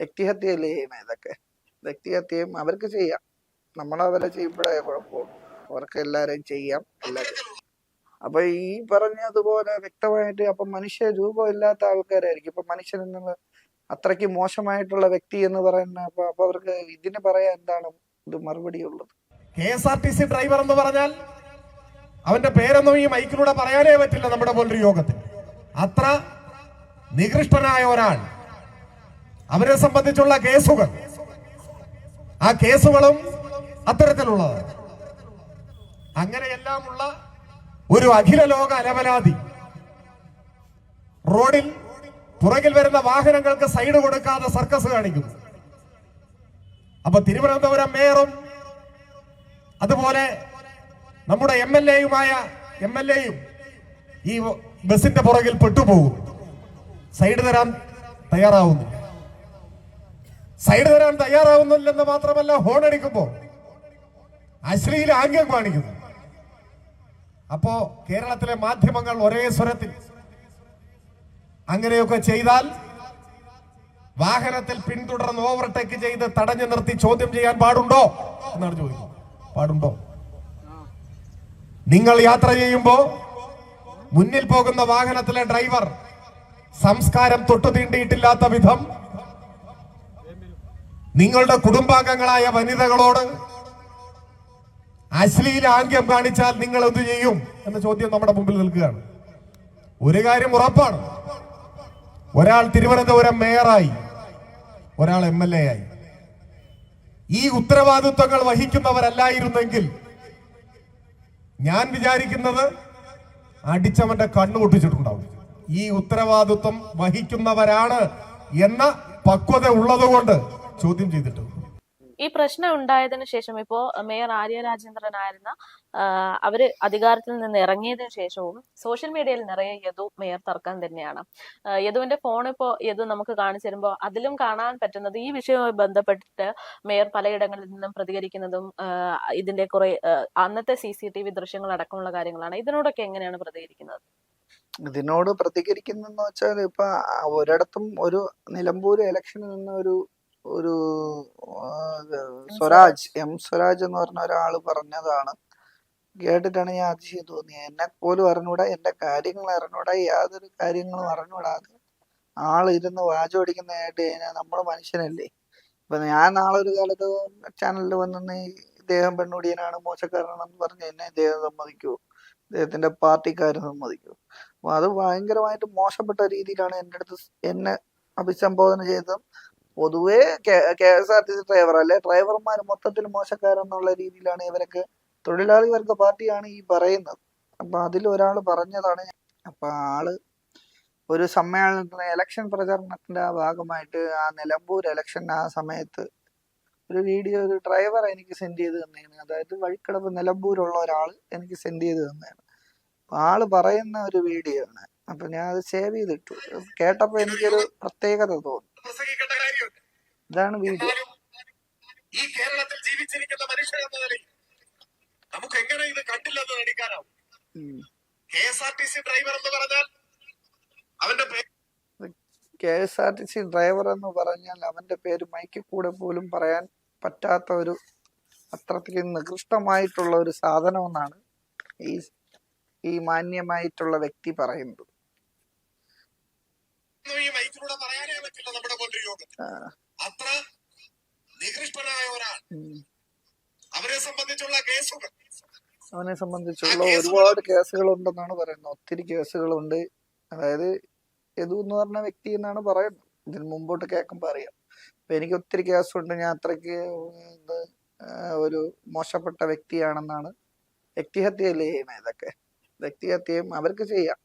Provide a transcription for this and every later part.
വ്യക്തിഹത്യയല്ലേ ചെയ്യുന്നത് ഇതൊക്കെ വ്യക്തിഹത്യയും അവർക്ക് ചെയ്യാം. നമ്മളവരെ ചെയ്യുമ്പോഴേ കുഴപ്പമുള്ളൂ. അവർക്ക് എല്ലാവരെയും ചെയ്യാം. എല്ലാവരും അപ്പൊ ഈ പറഞ്ഞതുപോലെ വ്യക്തമായിട്ട് അപ്പൊ മനുഷ്യ രൂപമില്ലാത്ത ആൾക്കാരായിരിക്കും. ഇപ്പൊ മനുഷ്യൻ എന്നുള്ള അത്രയ്ക്ക് മോശമായിട്ടുള്ള വ്യക്തി എന്ന് പറയുന്ന അപ്പൊ അപ്പൊ അവർക്ക് ഇതിന് പറയാൻ എന്താണ് ഇത് മറുപടി ഉള്ളത്? K S R T C driver എന്ന് പറഞ്ഞാൽ അവന്റെ പേരൊന്നും ഈ മൈക്കിലൂടെ പറയാനേ പറ്റില്ല നമ്മുടെ പോലൊരു യോഗത്തിൽ. അത്ര നികൃഷ്ടനായ ഒരാൾ അവരെ സംബന്ധിച്ചുള്ള കേസുകൾ. ആ കേസുകളും അത്തരത്തിലുള്ളത് അങ്ങനെയെല്ലാമുള്ള ഒരു അഖില ലോക അലവലാതി റോഡിൽ പുറകിൽ വരുന്ന വാഹനങ്ങൾക്ക് സൈഡ് കൊടുക്കാതെ സർക്കസ് കാണിക്കുന്നു അപ്പൊ തിരുവനന്തപുരം മേയറും അതുപോലെ നമ്മുടെ എം എൽ എയുമായ എം എൽ എയും ഈ ബസിന്റെ പുറകിൽ പെട്ടുപോകും. സൈഡ് തരാൻ തയ്യാറാവുന്നില്ല. സൈഡ് തരാൻ തയ്യാറാവുന്നില്ലെന്ന് മാത്രമല്ല ഹോൺ അടിക്കുമ്പോ അശ്ലീല ആംഗ്യം കാണിക്കുന്നു. അപ്പോ കേരളത്തിലെ മാധ്യമങ്ങൾ ഒരേ സ്വരത്തിൽ അങ്ങനെയൊക്കെ ചെയ്താൽ വാഹനത്തിൽ പിന്തുടർന്ന് ഓവർടേക്ക് ചെയ്ത് തടഞ്ഞു നിർത്തി ചോദ്യം ചെയ്യാൻ പാടുണ്ടോ എന്നാണ് ചോദിക്കുന്നത്. പാടുണ്ടോ? നിങ്ങൾ യാത്ര ചെയ്യുമ്പോ മുന്നിൽ പോകുന്ന വാഹനത്തിലെ ഡ്രൈവർ സംസ്കാരം തൊട്ടു തീണ്ടിയിട്ടില്ലാത്ത വിധം നിങ്ങളുടെ കുടുംബാംഗങ്ങളായ വനിതകളോട് അശ്ലീല ആംഗ്യം കാണിച്ചാൽ നിങ്ങൾ എന്ത് ചെയ്യും എന്ന ചോദ്യം നമ്മുടെ മുമ്പിൽ നിൽക്കുകയാണ്. ഒരു കാര്യം ഉറപ്പാണ്. ഒരാൾ തിരുവനന്തപുരം മേയറായി ഒരാൾ എം എൽ എ ആയി. ഈ ഉത്തരവാദിത്വങ്ങൾ വഹിക്കുന്നവരല്ലായിരുന്നെങ്കിൽ ഞാൻ വിചാരിക്കുന്നത് അടിച്ചവന്റെ കണ്ണു പൊട്ടിച്ചിട്ടുണ്ടാവും. ഈ ഉത്തരവാദിത്വം വഹിക്കുന്നവരാണ് എന്ന പക്വത ഉള്ളതുകൊണ്ട് ചോദ്യം ചെയ്തിട്ട്? ഈ പ്രശ്നം ഉണ്ടായതിനു ശേഷം ഇപ്പോ മേയർ ആര്യ രാജേന്ദ്രനായിരുന്ന അവർ അധികാരത്തിൽ നിന്ന് ഇറങ്ങിയതിനു ശേഷവും സോഷ്യൽ മീഡിയയിൽ നിറയെ യദു മേയർ തർക്കം തന്നെയാണ്. യദുവിന്റെ ഫോൺ ഇപ്പോ യദു നമുക്ക് കാണിച്ചു തരുമ്പോൾ അതിലും കാണാൻ പറ്റുന്നത് ഈ വിഷയവുമായി ബന്ധപ്പെട്ടിട്ട് മേയർ പലയിടങ്ങളിൽ നിന്നും പ്രതികരിക്കുന്നതും ഇതിന്റെ കുറെ അന്നത്തെ സി സി ടി വി ദൃശ്യങ്ങൾ അടക്കമുള്ള കാര്യങ്ങളാണ്. ഇതിനോടൊക്കെ എങ്ങനെയാണ് പ്രതികരിക്കുന്നത്? ഇതിനോട് പ്രതികരിക്കുന്നെന്ന് വെച്ചാൽ ഇപ്പൊ ഒരിടത്തും ഒരു നിലമ്പൂർ ഇലക്ഷനിൽ നിന്ന് ഒരു ഒരു സ്വരാജ് എം സ്വരാജ് എന്ന് പറഞ്ഞ ഒരാൾ പറഞ്ഞതാണ്. കേട്ടിട്ടാണ് ഞാൻ അതിശയം തോന്നിയത്. എന്നെ പോലും അറിഞ്ഞൂടാ എന്റെ കാര്യങ്ങൾ അറിഞ്ഞൂടാ യാതൊരു കാര്യങ്ങളും അറിഞ്ഞൂടാതെ ആൾ ഇരുന്ന് വാചോടിക്കുന്നതായിട്ട് കഴിഞ്ഞാൽ നമ്മൾ മനുഷ്യനല്ലേ. ഇപ്പൊ ഞാൻ നാളെ ഒരു കാലത്ത് ചാനലിൽ വന്നിന്ന് ഇദ്ദേഹം പെണ്ണുടിയനാണ് മോശക്കാരനാണെന്ന് പറഞ്ഞ് എന്നെ ഇദ്ദേഹം സമ്മതിക്കുമോ ഇദ്ദേഹത്തിന്റെ പാർട്ടിക്കാർ സമ്മതിക്കുമോ അപ്പൊ അത് ഭയങ്കരമായിട്ട് മോശപ്പെട്ട രീതിയിലാണ് എന്റെ അടുത്ത് എന്നെ അഭിസംബോധന ചെയ്തതും പൊതുവേ K S R T C driver അല്ലെ ഡ്രൈവർമാർ മൊത്തത്തിൽ മോശക്കാരെന്നുള്ള രീതിയിലാണ് ഇവരൊക്കെ തൊഴിലാളി വർഗ പാർട്ടിയാണ് ഈ പറയുന്നത്. അപ്പൊ അതിൽ ഒരാൾ പറഞ്ഞതാണ്. അപ്പൊ ആൾ ഒരു സമ്മേളനത്തിന് ഇലക്ഷൻ പ്രചാരണത്തിന്റെ ആ ഭാഗമായിട്ട് ആ നിലമ്പൂർ ഇലക്ഷൻ ആ സമയത്ത് ഒരു വീഡിയോ ഒരു ഡ്രൈവർ എനിക്ക് സെൻഡ് ചെയ്ത് തന്നെയാണ് അതായത് വഴിക്കടവ് നിലമ്പൂരുള്ള ഒരാൾ എനിക്ക് സെൻഡ് ചെയ്ത് തന്നെയാണ് ആൾ പറയുന്ന ഒരു വീഡിയോ ആണ്. അപ്പൊ ഞാൻ അത് സേവ് ചെയ്തിട്ടു. കേട്ടപ്പോ എനിക്കൊരു പ്രത്യേകത തോന്നി. ഇതാണ് വീഡിയോ ഈ കേരളത്തിൽ ജീവിച്ചിരിക്കുന്ന മനുഷ്യർ എന്ന നിലയിൽ നമുക്ക് എങ്ങനെ ഇത് കണ്ടില്ലെന്ന് നടിക്കാനാവും K S R T C driver എന്ന് പറഞ്ഞാൽ അവന്റെ പേര് K S R T C driver എന്ന് പറഞ്ഞാൽ അവന്റെ പേര് മൈക്കിൽ കൂടെ പോലും പറയാൻ പറ്റാത്ത ഒരു അത്രയ്ക്ക് നികൃഷ്ടമായിട്ടുള്ള ഒരു സാധനം എന്നാണ് ഈ ഈ മാന്യമായിട്ടുള്ള വ്യക്തി പറയുന്നത്. ഈ മൈക്കിലൂടെ പറയാനേ പറ്റില്ല നമ്മുടെ യോഗത്തിൽ ആ, അത്ര നികൃഷ്ടനായ ഒരാൾ ഉം. അവരെ സംബന്ധിച്ചുള്ള കേസുകൾ. അവനെ സംബന്ധിച്ചുള്ള ഒരുപാട് കേസുകൾ ഉണ്ടെന്നാണ് പറയുന്നത്. ഒത്തിരി കേസുകളുണ്ട്. അതായത് യദു എന്ന് പറഞ്ഞ വ്യക്തി എന്നാണ് പറയുന്നത്. ഇതിന് മുമ്പോട്ട് കേൾക്കുമ്പോൾ അറിയാം. അപ്പൊ എനിക്ക് ഒത്തിരി കേസുണ്ട്. ഞാൻ അത്രയ്ക്ക് ഒരു മോശപ്പെട്ട വ്യക്തിയാണെന്നാണ് വ്യക്തിഹത്യയല്ലേ ചെയ്യുന്നത് ഇതൊക്കെ? വ്യക്തിഹത്യയും അവർക്ക് ചെയ്യാം.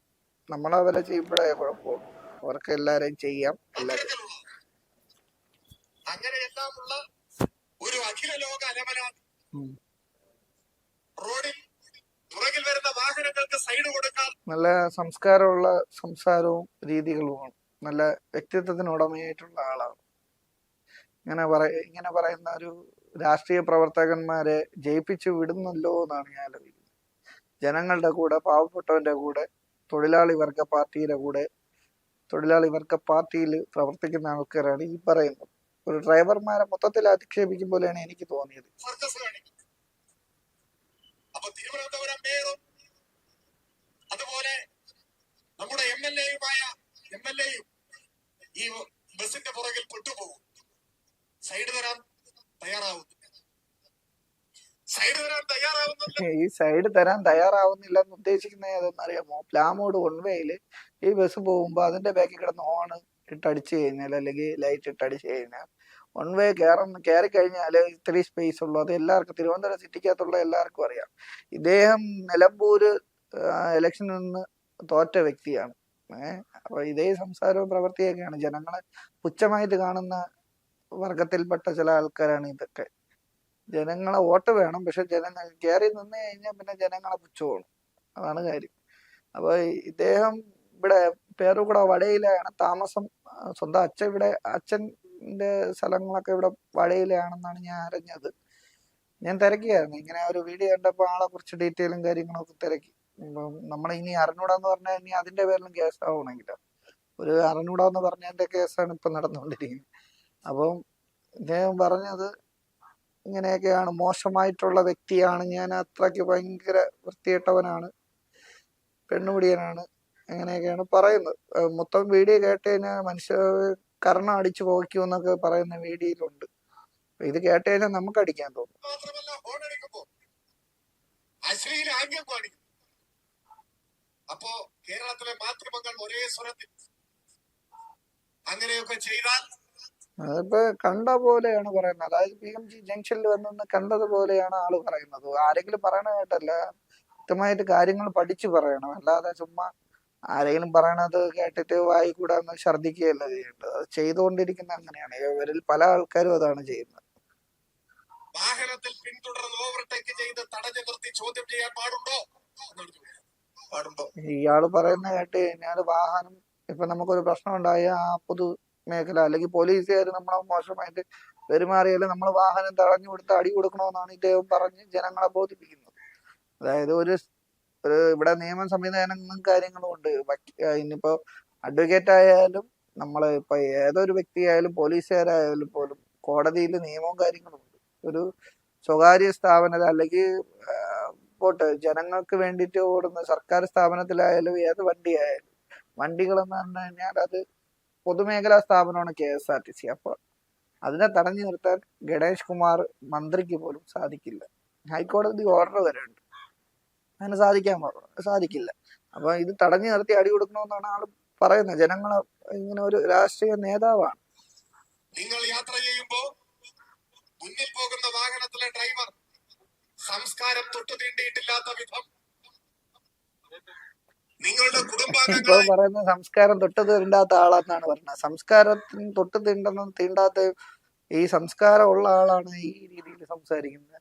നമ്മളവരെ ചെയ്യുമ്പോഴേ കുഴപ്പമുള്ളൂ. അവർക്ക് എല്ലാരെയും ചെയ്യാം. എല്ലാവരും അങ്ങനെയെല്ലാമുള്ള ഒരു അഖില ലോക അലമലാതി റോഡിൽ പുറകിൽ വരുന്ന വാഹനങ്ങൾക്ക് സൈഡ് കൊടുക്കാൻ നല്ല സംസ്കാരമുള്ള സംസാരവും രീതികളുമാണ്. നല്ല വ്യക്തിത്വത്തിന് ഉടമയായിട്ടുള്ള ആളാണ്. ഇങ്ങനെ പറ ഇങ്ങനെ പറയുന്ന ഒരു രാഷ്ട്രീയ പ്രവർത്തകന്മാരെ ജയിപ്പിച്ചു വിടുന്നല്ലോ എന്നാണ് ഞാൻ ആലോചിക്കുന്നത്. ജനങ്ങളുടെ കൂടെ പാവപ്പെട്ടവന്റെ കൂടെ തൊഴിലാളി വർഗ പാർട്ടിയുടെ കൂടെ തൊഴിലാളി വർഗ പാർട്ടിയിൽ പ്രവർത്തിക്കുന്ന ആൾക്കാരാണ് ഈ പറയുന്നത്. ഒരു ഡ്രൈവർമാരെ മൊത്തത്തിൽ അധിക്ഷേപിക്കും പോലെയാണ് എനിക്ക് തോന്നിയത്. സർക്കസ് കാണിക്കും അപ്പൊ തിരുവനന്തപുരം അതുപോലെ നമ്മുടെ എം എൽ എയുമായ എം എൽ എയും ഈ ബസിന്റെ പുറകിൽ പെട്ടുപോകും. സൈഡ് തരാൻ ഈ സൈഡ് തരാൻ തയ്യാറാവുന്നില്ല എന്ന് ഉദ്ദേശിക്കുന്നത് ഏതെന്നറിയാമോ? പ്ലാമോട് വൺവേയിൽ ഈ ബസ് പോകുമ്പോ അതിന്റെ ബാക്കിൽ കിടന്ന് ഹോണ് ഇട്ടടിച്ചു കഴിഞ്ഞാൽ അല്ലെങ്കിൽ ലൈറ്റ് ഇട്ടടിച്ചു കഴിഞ്ഞാൽ വൺ വേ കയറുന്ന കയറി കഴിഞ്ഞാൽ ഇത്രയും സ്പേസ് ഉള്ളൂ. അത് എല്ലാവർക്കും തിരുവനന്തപുരം സിറ്റിക്കകത്തുള്ള എല്ലാവർക്കും അറിയാം. ഇദ്ദേഹം നിലമ്പൂര് ഇലക്ഷനിൽ നിന്ന് തോറ്റ വ്യക്തിയാണ്. അപ്പൊ ഇതേ സംസാരവും പ്രവൃത്തിയൊക്കെയാണ്. ജനങ്ങളെ പുച്ഛമായിട്ട് കാണുന്ന വർഗത്തിൽപ്പെട്ട ചില ആൾക്കാരാണ് ഇതൊക്കെ. ജനങ്ങളെ വോട്ട് വേണം പക്ഷെ ജനങ്ങൾ കയറി നിന്ന് കഴിഞ്ഞാൽ പിന്നെ ജനങ്ങളെ പുച്ഛമാണ് അതാണ് കാര്യം. അപ്പൊ ഇദ്ദേഹം ഇവിടെ പേരുകൂട വടയിലാണ് താമസം സ്വന്തം അച്ഛൻ ഇവിടെ അച്ഛന്റെ സ്ഥലങ്ങളൊക്കെ ഇവിടെ വടയിലാണെന്നാണ് ഞാൻ അറിഞ്ഞത്. ഞാൻ തിരക്കിയായിരുന്നു. ഇങ്ങനെ ഒരു വീഡിയോ കണ്ടപ്പോൾ ആളെ കുറച്ച് ഡീറ്റെയിലും കാര്യങ്ങളൊക്കെ തിരക്കി. നമ്മൾ ഇനി അറിഞ്ഞൂടാന്ന് പറഞ്ഞാൽ ഇനി അതിന്റെ പേരിലും കേസ് ആവണമെങ്കിലോ ഒരു അറിഞ്ഞൂടാന്ന് പറഞ്ഞതിന്റെ കേസാണ് ഇപ്പൊ നടന്നുകൊണ്ടിരിക്കുന്നത്. അപ്പം ഇദ്ദേഹം പറഞ്ഞത് ഇങ്ങനെയൊക്കെയാണ്. മോശമായിട്ടുള്ള വ്യക്തിയാണ്. ഞാൻ അത്രയ്ക്ക് ഭയങ്കര വൃത്തികെട്ടവനാണ്. പെണ്ണുപിടിയനാണ്. അങ്ങനെയൊക്കെയാണ് പറയുന്നത്. മൊത്തം വീഡിയോ കേട്ട് കഴിഞ്ഞാൽ മനുഷ്യ കർണം അടിച്ചു പോയിക്കുമെന്നൊക്കെ പറയുന്ന വീഡിയോയിലുണ്ട്. ഇത് കേട്ട് കഴിഞ്ഞാൽ നമുക്ക് അടിക്കാൻ തോന്നും. അശ്ലീല ആംഗ്യം കാണിക്കും അപ്പോ കേരളത്തിലെ മാധ്യമങ്ങൾ ഒരേ സ്വരത്തിൽ അങ്ങനെയൊക്കെ ചെയ്താൽ അതിപ്പോ കണ്ട പോലെയാണ് പറയുന്നത്. അതായത് പി എം ജി ജംഗ്ഷനിൽ വന്നെന്ന് കണ്ടത് പോലെയാണ് ആൾ പറയുന്നത്. ആരെങ്കിലും പറയണ കേട്ടല്ല വ്യക്തമായിട്ട് കാര്യങ്ങൾ പഠിച്ചു പറയണം. അല്ലാതെ ചുമ്മാ ആരെങ്കിലും പറയണത് കേട്ടിട്ട് വായി കൂടാന്ന് ഛർദിക്കുകയല്ല ഛർദ്ദിക്കുകയല്ല ചെയ്യേണ്ടത്? അത് ചെയ്തുകൊണ്ടിരിക്കുന്ന അങ്ങനെയാണ്. ഇവരിൽ പല ആൾക്കാരും അതാണ് ചെയ്യുന്നത്. വാഹനത്തിൽ പിന്തുടർന്ന് ഓവർടേക്ക് ചെയ്ത് തടഞ്ഞു നിർത്തി ചോദ്യം ചെയ്യാൻ പാടുണ്ടോ. പാടുണ്ടോ? ഇയാൾ പറയുന്ന കേട്ട് കഴിഞ്ഞാൽ വാഹനം ഇപ്പൊ നമുക്കൊരു പ്രശ്നം ഉണ്ടായ ആ പൊതു മേഖല അല്ലെങ്കിൽ പോലീസുകാർ നമ്മളെ മോശമായിട്ട് പെരുമാറിയാൽ നമ്മൾ വാഹനം തടഞ്ഞു കൊടുത്ത് അടി കൊടുക്കണമെന്നാണ് ഇദ്ദേഹം പറഞ്ഞ് ജനങ്ങളെ ബോധിപ്പിക്കുന്നത്. അതായത് ഒരു ഒരു ഇവിടെ നിയമ സംവിധാനങ്ങളും കാര്യങ്ങളും ഉണ്ട്. ഇനിയിപ്പോ അഡ്വക്കേറ്റ് ആയാലും നമ്മൾ ഇപ്പൊ ഏതൊരു വ്യക്തിയായാലും പോലീസുകാരായാലും പോലും കോടതിയിൽ നിയമവും കാര്യങ്ങളും ഉണ്ട്. ഒരു സ്വകാര്യ സ്ഥാപനത്തിൽ അല്ലെങ്കിൽ പോട്ട് ജനങ്ങൾക്ക് വേണ്ടിയിട്ട് ഓടുന്ന സർക്കാർ സ്ഥാപനത്തിലായാലും ഏത് വണ്ടിയായാലും. വണ്ടികളെന്ന് പറഞ്ഞു കഴിഞ്ഞാൽ അത് പൊതുമേഖലാ സ്ഥാപനമാണ് K S R T C. അപ്പോൾ അതിനെ തടഞ്ഞു നിർത്താൻ ഗണേഷ് കുമാർ മന്ത്രിക്ക് പോലും സാധിക്കില്ല. ഹൈക്കോടതി ഓർഡർ വരെ ഉണ്ട് അതിന് സാധിക്കാൻ സാധിക്കില്ല. അപ്പൊ ഇത് തടഞ്ഞു നിർത്തി അടി കൊടുക്കണമെന്നാണ് ആൾ പറയുന്നത്. ജനങ്ങളെ ഇങ്ങനെ ഒരു രാഷ്ട്രീയ നേതാവാണ്. നിങ്ങൾ യാത്ര ചെയ്യുമ്പോ മുന്നിൽ പോകുന്ന വാഹനത്തിലെ ഡ്രൈവർ സംസ്കാരം തൊട്ടു തീണ്ടിയിട്ടില്ലാത്ത വിധം നിങ്ങളുടെ ഇപ്പൊ കുടുംബാംഗങ്ങളെ പറയുന്ന സംസ്കാരം തൊട്ട് തീണ്ടാത്ത ആളെന്നാണ് പറഞ്ഞത്. സംസ്കാരത്തിന് തൊട്ട് തീണ്ടെന്ന് തീണ്ടാത്ത ഈ സംസ്കാരം ഉള്ള ആളാണ് ഈ രീതിയിൽ സംസാരിക്കുന്നത്.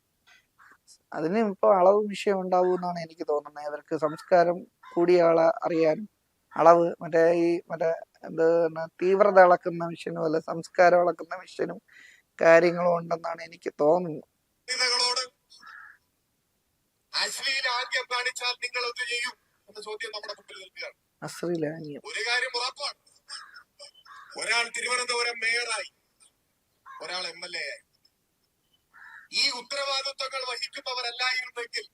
അതിന് ഇപ്പൊ അളവ് വിഷയം ഉണ്ടാവും എന്നാണ് എനിക്ക് തോന്നുന്നത്. അവർക്ക് സംസ്കാരം കൂടിയ ആളെ അറിയാനും അളവ് മറ്റേ ഈ മറ്റേ എന്ത് തീവ്രത അളക്കുന്ന മിഷനും അല്ല സംസ്കാരം അളക്കുന്ന മിഷനും കാര്യങ്ങളും ഉണ്ടെന്നാണ് എനിക്ക് തോന്നുന്നത്. കാണിച്ചാൽ നിങ്ങൾ എന്ത് ചെയ്യും എന്ന ചോദ്യം നമ്മുടെ മുമ്പിൽ നിൽക്കുകയാണ്. അശ്രീലാനിയം ഒരു കാര്യം ഉറപ്പാണ്. ഒരാൾ തിരുവനന്തപുരം മേയറായി. ഒരാൾ എം എൽ എ ആയി. ഈ ഉത്തരവാദിത്വങ്ങൾ വഹിക്കുന്നവരല്ലായിരുന്നെങ്കിൽ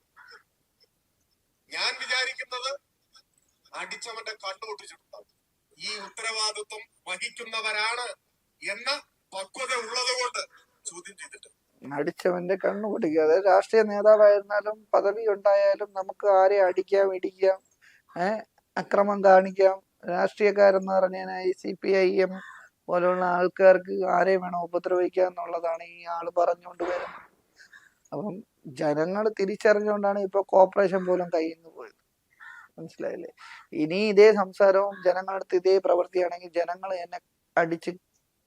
ഞാൻ വിചാരിക്കുന്നത് അടിച്ചവന്റെ കണ്ണുപൊട്ടിച്ചിട്ടുണ്ടാവും ഈ ഉത്തരവാദിത്വം വഹിക്കുന്നവരാണ് എന്ന പക്വത ഉള്ളത് കൊണ്ട് ചോദ്യം ചെയ്തിട്ട്. അടിച്ചവന്റെ കണ്ണു അതായത് രാഷ്ട്രീയ നേതാവായിരുന്നാലും പദവി ഉണ്ടായാലും നമുക്ക് ആരെ അടിക്കാം ഇടിക്കാം ഏഹ് അക്രമം കാണിക്കാം. രാഷ്ട്രീയക്കാരെന്ന് പറഞ്ഞാൽ സി പി ഐ എം പോലുള്ള ആൾക്കാർക്ക് ആരെ വേണം ഉപദ്രവിക്കുക എന്നുള്ളതാണ് ഈ ആൾ പറഞ്ഞുകൊണ്ട് വരുന്നത്. അപ്പം ജനങ്ങൾ തിരിച്ചറിഞ്ഞുകൊണ്ടാണ് ഇപ്പൊ കോർപ്പറേഷൻ പോലും കയ്യിൽ നിന്ന് പോയത്. മനസ്സിലായില്ലേ? ഇനി ഇതേ സംസാരവും ജനങ്ങളടുത്ത് ഇതേ പ്രവൃത്തിയാണെങ്കിൽ ജനങ്ങൾ എന്നെ അടിച്ച്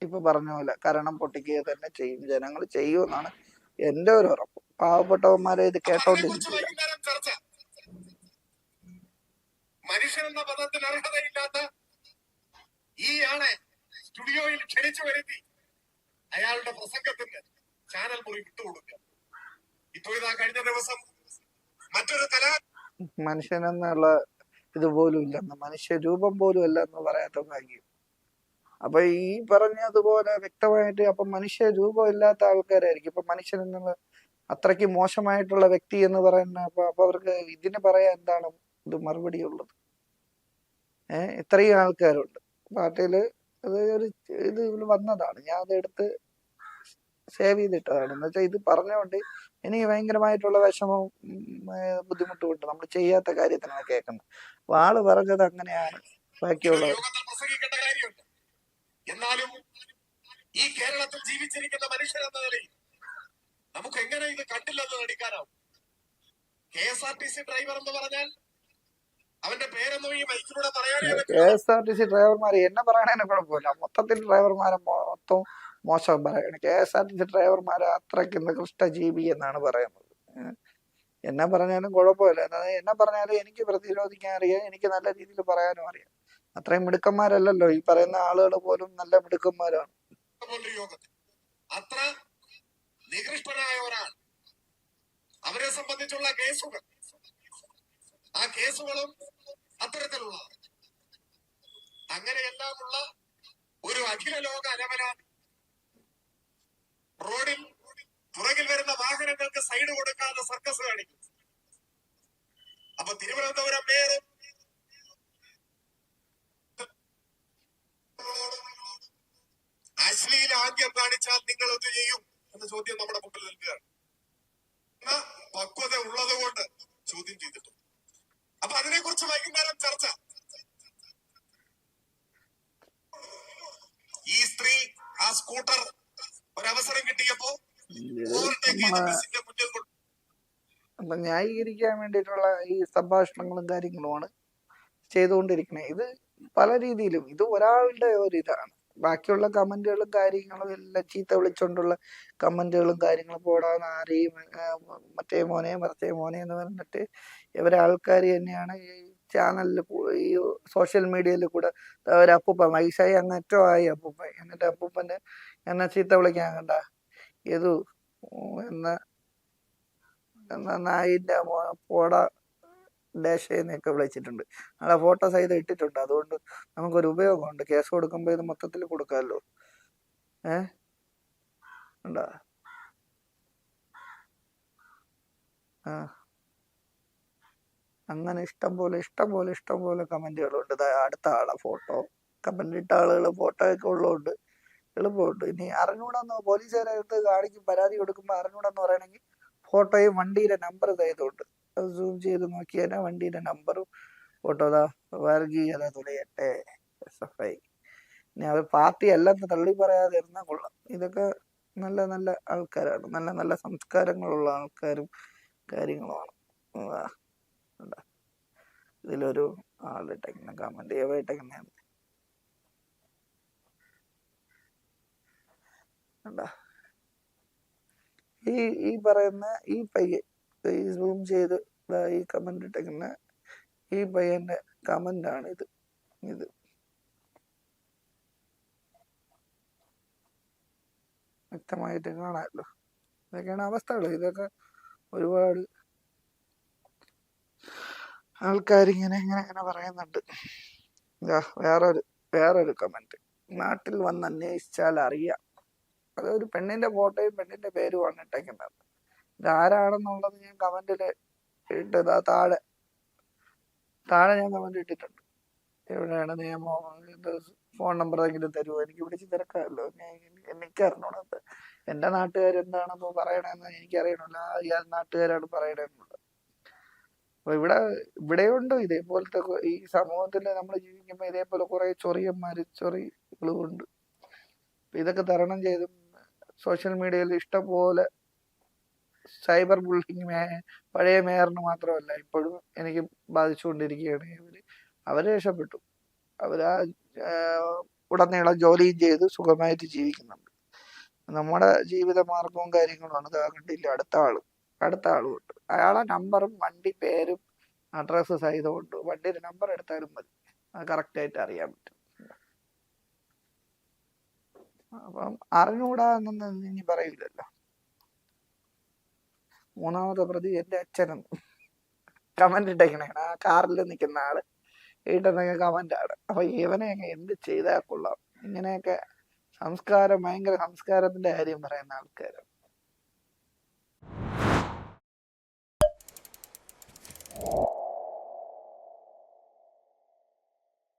ഇപ്പൊ പറഞ്ഞ പോലെ കരണം പൊട്ടിക്കുക തന്നെ ചെയ്യും. ജനങ്ങൾ ചെയ്യുമെന്നാണ് എന്റെ ഒരു ഉറപ്പ്. പാവപ്പെട്ടവന്മാരെ ഇത് കേട്ടോണ്ടിരിക്കില്ല മനുഷ്യൻ എന്ന പദത്തിന് അർഹതയില്ലാത്ത ഈ ആളെ സ്റ്റുഡിയോയിൽ ക്ഷണിച്ചു വരുത്തി അയാളുടെ പ്രസംഗത്തിന് ചാനൽ മുറി വിട്ടുകൊടുക്കുക. ഇപ്പൊ ഇതാ കഴിഞ്ഞ ദിവസം മറ്റൊരു മനുഷ്യ രൂപം പോലും അല്ല എന്ന് പറയാത്ത ഭാഗ്യം. അപ്പൊ ഈ പറഞ്ഞതുപോലെ വ്യക്തമായിട്ട് അപ്പൊ മനുഷ്യ രൂപം ഇല്ലാത്ത ആൾക്കാരായിരിക്കും. ഇപ്പൊ മനുഷ്യൻ എന്നുള്ള അത്രയ്ക്ക് മോശമായിട്ടുള്ള വ്യക്തി എന്ന് പറയുന്ന അപ്പൊ അപ്പൊ അവർക്ക് ഇതിന് പറയാൻ എന്താണ് ഇത് മറുപടി ഉള്ളത്? ഏഹ് ഇത്രയും ആൾക്കാരുണ്ട്. പാർട്ടിയിൽ അത് ഒരു ഇത് വന്നതാണ്. ഞാൻ അതെടുത്ത് സേവ് ചെയ്തിട്ടതാണ്. എന്ന് വെച്ചാൽ ഇത് പറഞ്ഞുകൊണ്ട് എനിക്ക് ഭയങ്കരമായിട്ടുള്ള വിഷമവും ബുദ്ധിമുട്ടും ഉണ്ട് നമ്മൾ ചെയ്യാത്ത കാര്യത്തിനാണ് കേൾക്കുന്നത്. അപ്പൊ ആൾ പറഞ്ഞത് അങ്ങനെയാണ്. ബാക്കിയുള്ളത് എന്നാലും ഈ കേരളത്തിൽ ജീവിച്ചിരിക്കുന്ന മനുഷ്യരെന്ന നിലയിൽ നമുക്ക് എങ്ങനെ ഇത് കണ്ടില്ലെന്ന് നടിക്കാനാവും K S R T C driver എന്ന് പറഞ്ഞാൽ അവന്റെ പേരൊന്നും ഈ മൈക്കിലൂടെ പറയാനേ K S R T C ഡ്രൈവർമാർ എന്നെ പറയണേനെ കുഴപ്പമില്ല. മൊത്തത്തിൽ ഡ്രൈവർമാരെ മൊത്തം മോശം പറയണം. K S R T C ഡ്രൈവർമാർ അത്രയ്ക്ക് നികൃഷ്ട ജീവി എന്നാണ് പറയുന്നത്. എന്നാ പറഞ്ഞാലും കുഴപ്പമില്ല. അതായത് എന്നെ പറഞ്ഞാലും എനിക്ക് പ്രതിരോധിക്കാൻ അറിയാം. എനിക്ക് നല്ല രീതിയിൽ പറയാനും അറിയാം. അത്രയും മിടുക്കന്മാരല്ലല്ലോ. ഈ പറയുന്ന ആളുകൾ പോലും നല്ല മിടുക്കന്മാരാണ്. അത്ര നികൃഷ്ടനായ ഒരാൾ. അവരെ സംബന്ധിച്ചുള്ള കേസുകൾ. ആ കേസുകളും അത്തരത്തിലുള്ള അങ്ങനെയെല്ലാമുള്ള ഒരു അഖില ലോക അലവനാണ് റോഡിൽ പുറകിൽ വരുന്ന വാഹനങ്ങൾക്ക് സൈഡ് കൊടുക്കാതെ സർക്കസ് കാണിക്കും. അപ്പൊ തിരുവനന്തപുരം മേയറും അശ്ലീല ആദ്യം കാണിച്ചാൽ നിങ്ങൾ എന്ത് ചെയ്യും എന്ന ചോദ്യം നമ്മുടെ മുമ്പിൽ നിൽക്കുകയാണ് എന്ന പക്വത ഉള്ളത് കൊണ്ട് ചോദ്യം ചെയ്തിട്ടുണ്ട് അപ്പൊ അതിനെക്കുറിച്ച് വൈകുന്നേരം ചർച്ച ഈ സ്ത്രീ ആ സ്കൂട്ടർ ഒരവസരം കിട്ടിയപ്പോ ഓവർടേക്ക് ചെയ്ത് നമ്മളെ ബസിന്റെ മുന്നിൽ കൊണ്ട് അപ്പൊ ന്യായീകരിക്കാൻ വേണ്ടിയിട്ടുള്ള ഈ സംഭാഷണങ്ങളും കാര്യങ്ങളുമാണ് ചെയ്തുകൊണ്ടിരിക്കുന്നത്. ഇത് പല രീതിയിലും ഇത് ഒരാളുടെ ഒരു ഇതാണ്. ബാക്കിയുള്ള കമന്റുകളും കാര്യങ്ങളും എല്ലാം ചീത്ത വിളിച്ചുകൊണ്ടുള്ള കമന്റുകളും കാര്യങ്ങളും പോടാന്ന് ആരെയും മറ്റേ മോനെ മറച്ചേ മോനെ എന്ന് പറഞ്ഞിട്ട് ഇവരെ ആൾക്കാർ തന്നെയാണ് ഈ ചാനലിൽ ഈ സോഷ്യൽ മീഡിയയിൽ കൂടെ ഒരു അപ്പൂപ്പ വയസ്സായി അങ്ങേറ്റോ ആയി അപ്പൂപ്പ എന്നിട്ട് അപ്പൂപ്പന് എന്നെ ചീത്ത വിളിക്കാൻ കണ്ട. ഏതു എന്ന എന്ന നായിന്റെ മോ- പോട ഡേഷയെന്നൊക്കെ വിളിച്ചിട്ടുണ്ട്. ആ ഫോട്ടോ സഹിതം ഇട്ടിട്ടുണ്ട്. അതുകൊണ്ട് നമുക്കൊരു ഉപയോഗമുണ്ട്. കേസ് കൊടുക്കുമ്പോൾ ഇത് മൊത്തത്തിൽ കൊടുക്കാമല്ലോ ഏ? ആ. അങ്ങനെ ഇഷ്ടം പോലെ ഇഷ്ടം പോലെ ഇഷ്ടം പോലെ കമന്റുകളുണ്ട്. ദാ അടുത്ത ആളെ ഫോട്ടോ. കമന്റ് ഇട്ട ആളുകൾ ഫോട്ടോ ഒക്കെ ഉള്ളതുകൊണ്ട് എളുപ്പമുണ്ട്. ഇനി അറിഞ്ഞൂടെന്ന് പോലീസുകാരടുത്ത് കാണിക്കും പരാതി കൊടുക്കുമ്പോൾ അറിഞ്ഞൂടെന്ന് പറയണമെങ്കിൽ ഫോട്ടോയും വണ്ടിയുടെ നമ്പർ ഇതായതുകൊണ്ട് സൂം ചെയ്ത് നോക്കിയാൽ വണ്ടിയുടെ നമ്പറും ഫോട്ടോ അതാ വർഗീയത തുലയട്ടെ എസ് എഫ് ഐ ഇനി അവർ പാർട്ടി അല്ലെന്ന് തള്ളി പറയാതെ ഇരുന്നാൽ കൊള്ളാം. ഇതൊക്കെ നല്ല നല്ല ആൾക്കാരാണ്. നല്ല നല്ല സംസ്കാരങ്ങളുള്ള ആൾക്കാരും കാര്യങ്ങളുമാണ്. ഇതിലൊരു ആ, കണ്ടോ? ഇതിലൊരു ആളിട്ടേക്കുന്ന കമന്റ് കണ്ടോ? ഈ ഈ പറയുന്ന ഈ പയ്യൻ ഈ സൂം ചെയ്ത് ഈ കമന്റ് ഇട്ടേക്കുന്ന ഈ പയ്യന്റെ കമന്റ് ആണ് ഇത്. ഇത്. വ്യക്തമായിട്ട് കാണാമല്ലോ. ഇതൊക്കെയാണ് അവസ്ഥകൾ. ഇതൊക്കെ ഒരുപാട് ആൾക്കാരിങ്ങനെ ഇങ്ങനെ ഇങ്ങനെ പറയുന്നുണ്ട്. വേറൊരു വേറൊരു കമന്റ് നാട്ടിൽ വന്ന് അന്വേഷിച്ചാൽ അറിയാം. അതൊരു പെണ്ണിന്റെ ഫോട്ടോയും പെണ്ണിന്റെ പേരുമാണ് ഇട്ടേക്കുന്നത്. ഇത് ആരാണെന്നുള്ളത് ഞാൻ കമന്റിൽ ഇട്ടതാ താഴെ. താഴെ ഞാൻ കമന്റ് ഇട്ടിട്ടുണ്ട്. എവിടെയാണ് നിയമം? ഫോൺ നമ്പർ എങ്കിലും തരുമോ? എനിക്ക് വിളിച്ച് തിരക്കാമല്ലോ എനിക്ക് നാട്ടുകാർ എന്താണെന്ന് പറയണെന്ന് എനിക്ക് ആ ഇയാൾ നാട്ടുകാരാണ് പറയണെന്നുള്ളത്. അപ്പൊ ഇവിടെ ഇവിടെയുണ്ട് ഇതേപോലത്തെ ഈ സമൂഹത്തിൽ നമ്മൾ ജീവിക്കുമ്പോൾ ഇതേപോലെ കുറെ ചൊറിയന്മാര് ചൊറികളും ഉണ്ട്. ഇതൊക്കെ തരണം ചെയ്ത് സോഷ്യൽ മീഡിയയിൽ ഇഷ്ടംപോലെ സൈബർ ബുള്ളിങ് മേ പഴയ മേയറിന് മാത്രമല്ല ഇപ്പോഴും എനിക്ക് ബാധിച്ചുകൊണ്ടിരിക്കുകയാണ് ഇവർ അവർ രക്ഷപ്പെട്ടു. അവർ ആ ഉടനീളം ജോലിയും ചെയ്ത് സുഖമായിട്ട് ജീവിക്കുന്നുണ്ട്. നമ്മുടെ ജീവിത മാർഗവും കാര്യങ്ങളുമാണ് ഇതാ കണ്ടില്ല അടുത്ത ആൾ. അടുത്ത ആളും ഉണ്ട് അയാളെ നമ്പറും വണ്ടി പേരും അഡ്രസ്സ് സഹിതമുണ്ട്. വണ്ടിയുടെ നമ്പർ എടുത്താലും മതി. അത് കറക്റ്റ് ആയിട്ട് അറിയാൻ പറ്റും. അപ്പം അറിഞ്ഞൂടാ എന്നൊന്നും ഇനി പറയില്ലല്ലോ. മൂന്നാമത്തെ പ്രതി എന്റെ അച്ഛനെന്ന് കമന്റ് ഇട്ടേക്കണേ ആ കാറിൽ നിൽക്കുന്ന ആൾ ഇട്ടുണ്ടെങ്കിൽ കമന്റ് ആണ്. അപ്പൊ ഇവനെ അങ്ങ് എന്ത് ചെയ്താൽ കൊള്ളാം. ഇങ്ങനെയൊക്കെ സംസ്കാരം ഭയങ്കര സംസ്കാരത്തിന്റെ കാര്യം പറയുന്ന ആൾക്കാരാണ്.